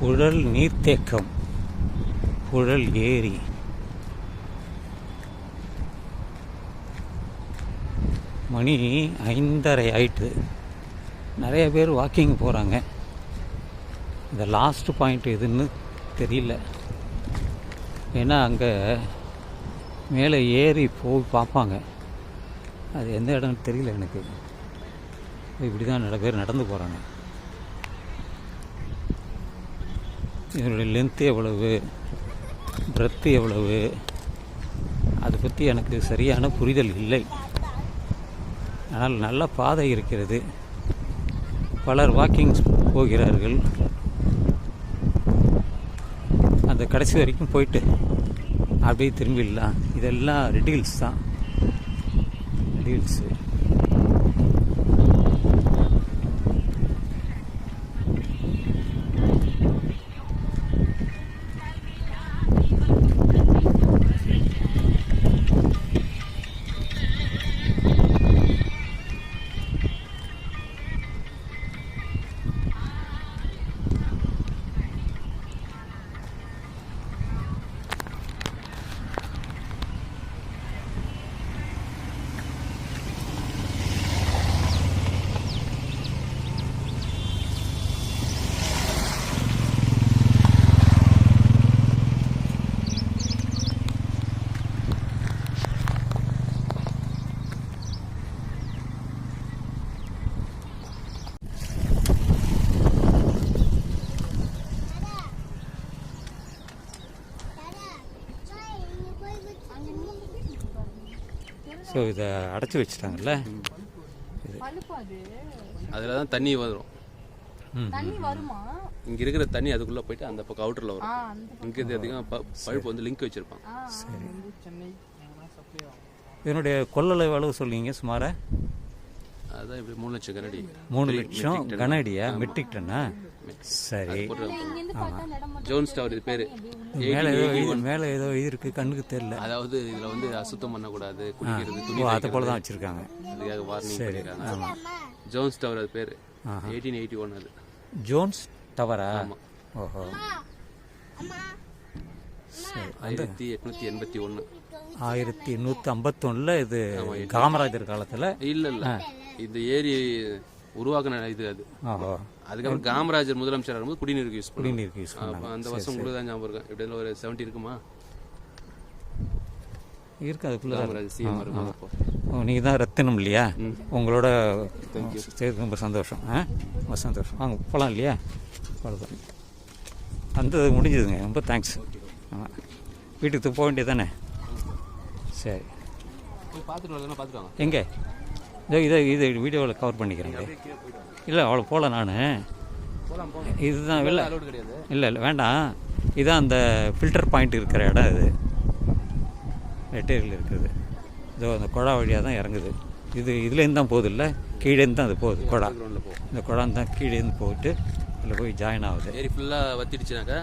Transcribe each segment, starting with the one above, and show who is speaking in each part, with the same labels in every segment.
Speaker 1: புழல் நீர்த்தேக்கம். புழல் ஏரி. மணி ஐந்தரை ஆயிட்டு. நிறைய பேர் வாக்கிங் போகிறாங்க இந்த லாஸ்ட் பாயிண்ட் எதுன்னு தெரியல. ஏன்னா அங்கே மேலே ஏறி போய் பார்ப்பாங்க. அது எந்த இடம்னு தெரியல எனக்கு. இப்படி தான் நிறைய பேர் நடந்து போகிறாங்க இதனுடைய லென்த்து எவ்வளவு? பிரெத்து எவ்வளவு? அதை பற்றி எனக்கு சரியான புரிதல் இல்லை. ஆனால் நல்ல பாதை இருக்கிறது. பலர் வாக்கிங் போகிறார்கள். அந்த கடைசி வரைக்கும் போயிட்டு அப்படியே திரும்பிடலாம். இதெல்லாம் ரெடில்ஸ் தான். ரெடில்ஸு ஸோ இதை அடைச்சி வச்சுட்டாங்கல்ல?
Speaker 2: பழுப்பு அது
Speaker 3: அதில் தான் தண்ணி வரும்.
Speaker 1: ம்.
Speaker 2: தண்ணி வருமா?
Speaker 3: இங்கே இருக்கிற தண்ணி அதுக்குள்ளே போயிட்டு அந்த பக்கம் அவுட்டரில் வரும். இங்கே இது அதிகம் ப- பழுப்பு வந்து லிங்க் வச்சுருப்பான்
Speaker 2: ஆ.
Speaker 1: இதனுடைய கொள்ளளவு எவ்வளவு சொல்லுவீங்க சுமார?
Speaker 3: அதான் இப்படி மூணு லட்சம் கனடி.
Speaker 1: மூணு லட்சம் கன அடியா மெட்ரிக் டன்னா சரி.
Speaker 3: ஜோன்ஸ் டவர் இது பேர்.
Speaker 1: மேலே ஏதோ இது மேலே ஏதோ இது இருக்குது கண்ணுக்கு தெரியல.
Speaker 3: அதாவது இதில் வந்து அசுத்தம் பண்ணக்கூடாது குடிக்கிறது துணி
Speaker 1: அதை போல தான் வச்சுருக்காங்க.
Speaker 3: அதுக்காக வார்னிங் பண்ணியிருக்காங்க ஜோன்ஸ் டவர் அது பேர். எயிட்டீன் எயிட்டி ஒன் அது.
Speaker 1: ஜோன்ஸ் டவரா ஓஹோ. சரி
Speaker 3: ஆயிரத்தி எட்நூத்தி எண்பத்தி ஒன்று
Speaker 1: ஆயிரத்தி எண்ணூற்றி ஐம்பத்தொன்னில் இது காமராஜர் காலத்தில்?
Speaker 3: இல்லை இல்லை. இந்த ஏரி உருவாக்கின இது அது. அதுக்கப்புறம் காமராஜர் முதலமைச்சர் ஆகும்போது குடிநீருக்கு யூஸ்
Speaker 1: குடிநீருக்கு யூஸ்
Speaker 3: அந்த வருஷம் உங்களுக்கு தான் ஞாபகம் இருக்கும் எப்படி ஒரு செவன்ட்டி இருக்குமா?
Speaker 1: இருக்கு அதுக்குள்ளே நீங்கள் தான் ரத்தினம் இல்லையா? உங்களோட சரி ரொம்ப சந்தோஷம். ஆ ரொம்ப சந்தோஷம். வாங்க போகலாம் இல்லையா? அவ்வளோதான் வந்தது முடிஞ்சதுங்க. ரொம்ப தேங்க்ஸ் ஆமாம் வீட்டுக்கு போக வேண்டியது தானே? சரி.
Speaker 3: பார்த்துட்டு வாங்க.
Speaker 1: எங்கே? இதோ இதை இது வீடியோவில் கவர் பண்ணிக்கிறேங்க இல்லை அவ்வளோ போகல நான். இதுதான் இல்லை இல்லை இல்லை வேண்டாம். இதான் அந்த ஃபில்டர் பாயிண்ட் இருக்கிற இடம் இது. வெட்டேரியில் இருக்குது. இதோ அந்த குழா வழியாக தான் இறங்குது. இது இதுலேருந்து தான் போகுது இல்லை? கீழேருந்து தான் அது போகுது குழா. இந்த குழாம் தான் கீழேருந்து போயிட்டு அதில் போய் ஜாயின் ஆகுது.
Speaker 3: ஏரி ஃபுல்லாக வத்திடுச்சுனாக்கா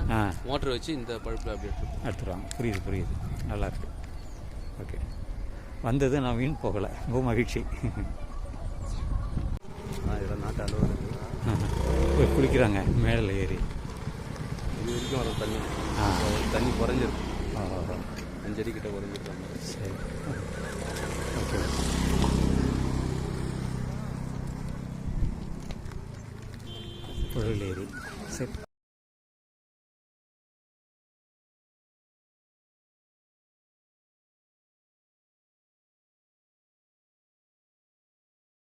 Speaker 3: மோட்டர் வச்சு இந்த பழுப்பில் அப்படி எடுத்து
Speaker 1: எடுத்துருவாங்க புரியுது புரியுது. நல்லா இருக்கு. ஓகே வந்தது நான் வீண் போகலை. ரொம்ப மகிழ்ச்சி. போய் குளிக்கிறாங்க மேலே ஏறி.
Speaker 3: இது வரைக்கும் வரும் தண்ணி.
Speaker 1: ஆ.
Speaker 3: தண்ணி குறைஞ்சிருக்கும் அஞ்சடி கிட்ட குறைஞ்சிருக்காங்க
Speaker 1: சரி. ஓகே. புழல் ஏரி சரி.